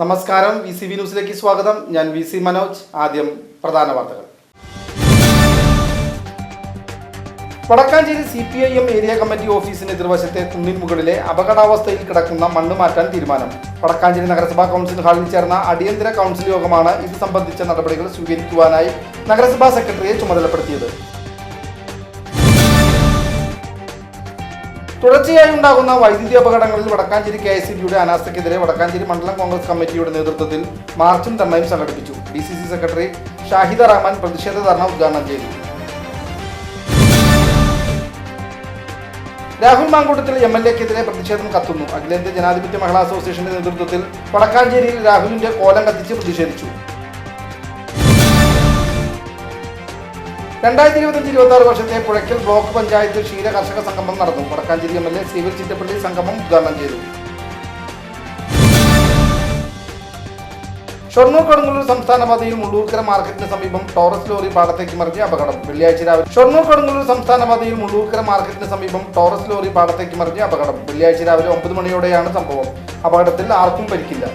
നമസ്കാരം. V C V ന്യൂസിലേക്ക് സ്വാഗതം. ഞാൻ വി സി മനോജ്. ആദ്യം പ്രധാന വാർത്തകൾ. Vadakkanchery C P I M area committee ഓഫീസിന് എതിർവശത്തെ തുണ്ണിൻ മുകളിലെ അപകടാവസ്ഥയിൽ കിടക്കുന്ന മണ്ണ് മാറ്റാൻ തീരുമാനം. വടക്കാഞ്ചേരി നഗരസഭാ കൗൺസിൽ ഹാളിൽ ചേർന്ന അടിയന്തര കൗൺസിൽ യോഗമാണ് ഇത് സംബന്ധിച്ച നടപടികൾ സ്വീകരിക്കുവാനായി നഗരസഭാ സെക്രട്ടറിയെ ചുമതലപ്പെടുത്തിയത്. തുടർച്ചയായി ഉണ്ടാകുന്ന വൈദ്യുതി അപകടങ്ങളിൽ വടക്കാഞ്ചേരി കെ എസ് ബിയുടെ അനാസ്ഥയ്ക്കെതിരെ വടക്കാഞ്ചേരി മണ്ഡലം കോൺഗ്രസ് കമ്മിറ്റിയുടെ നേതൃത്വത്തിൽ മാർച്ചും ധർണയും സംഘടിപ്പിച്ചു. D C C secretary Shahida Rahman പ്രതിഷേധ ധർണ ഉദ്ഘാടനം ചെയ്തു. രാഹുൽ മാങ്കൂട്ടത്തിൽ എം എൽ എക്കെതിരെ പ്രതിഷേധം കത്തുന്നു. അഖിലേന്ത്യാ ജനാധിപത്യ മഹിളാ അസോസിയേഷന്റെ നേതൃത്വത്തിൽ വടക്കാഞ്ചേരിയിൽ രാഹുലിന്റെ കോലം കത്തിച്ച് പ്രതിഷേധിച്ചു. രണ്ടായിരത്തി ഇരുപത്തഞ്ച് ഇരുപത്തി ആറ് വർഷത്തെ പുഴയ്ക്കൽ ബ്ലോക്ക് പഞ്ചായത്ത് ക്ഷീര കർഷക സംഗമം നടന്നു. വടക്കാഞ്ചേരി എം എൽ എ സിവിൽ ചിറ്റപ്പള്ളി സംഗമം ഉദ്ഘാടനം ചെയ്തു. ഷൊർണൂർ കൊടുങ്ങല്ലൂർ സംസ്ഥാന പാതയിൽ മുള്ളൂർക്കര മാർക്കറ്റിന് സമീപം ടോറസ് ലോറി പാടത്തേക്ക് മറിഞ്ഞ് അപകടം. വെള്ളിയാഴ്ച രാവിലെ ഷൊർണൂർ കൊടുങ്ങല്ലൂർ സംസ്ഥാന പാതയിൽ മുള്ളൂർക്കര മാർക്കറ്റിന് സമീപം ടോറസ് ലോറി പാടത്തേക്ക് മറിഞ്ഞ് അപകടം. വെള്ളിയാഴ്ച രാവിലെ ഒമ്പത് മണിയോടെയാണ് സംഭവം. അപകടത്തിൽ ആർക്കും പരിക്കില്ല.